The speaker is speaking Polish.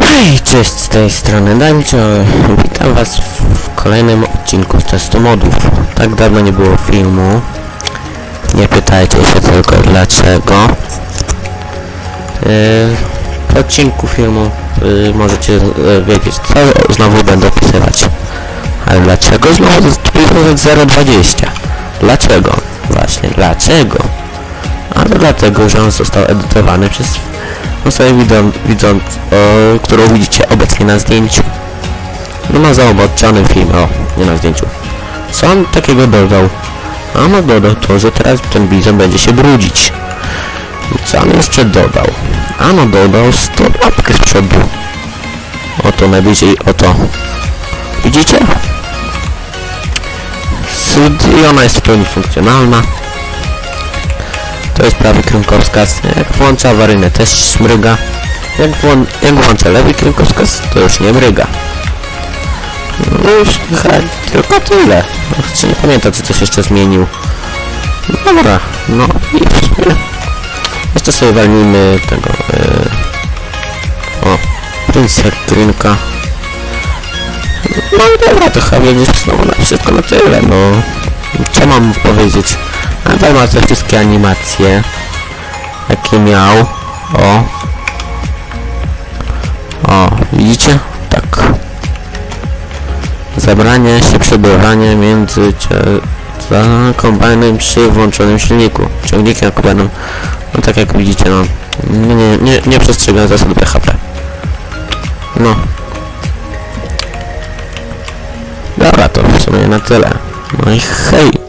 Hej, cześć z tej strony Dancio. Witam was w, kolejnym odcinku z testu modów. Tak dawno nie było filmu. Nie pytajcie się tylko dlaczego. Yy, odcinku filmu yy, możecie yy, wiedzieć co znowu będę pisywać. Ale dlaczego znowu pisywać 020? Dlaczego? Właśnie, dlaczego? A to dlatego, że on został edytowany przez osobę widzą, widząc, o, którą widzicie obecnie na zdjęciu. No ma zaoboczony film, o, nie na zdjęciu. Co on takiego dodał? A no dodał to, że teraz ten bizon będzie się brudzić. Co on jeszcze dodał? A no dodał 100 łapkę przodu. Oto najbliżej, oto. Widzicie? I ona jest w pełni funkcjonalna. To jest prawy kierunkowskaz. Jak włącza awaryjne też smryga. Jak, włą jak lewy kierunkowskaz, to już nie mryga. No już tylko tyle. Czy nie pamiętam, czy coś jeszcze zmienił. Dobra, no i w sumie jeszcze sobie walnijmy tego... Yy, o, Prince Trinka. No dobra, to chyba będzie znowu na wszystko na tyle, no. Co mam powiedzieć? Nadal ma te wszystkie animacje, jakie miał. O. O, widzicie? Tak. Zabranie się przebywanie między za kombajnem przy włączonym silniku. Ciągnikiem kombajnem. No tak jak widzicie, no. Nie, nie, nie przestrzegam zasad BHP. No. Dobra, to w sumie na tyle. No i hej!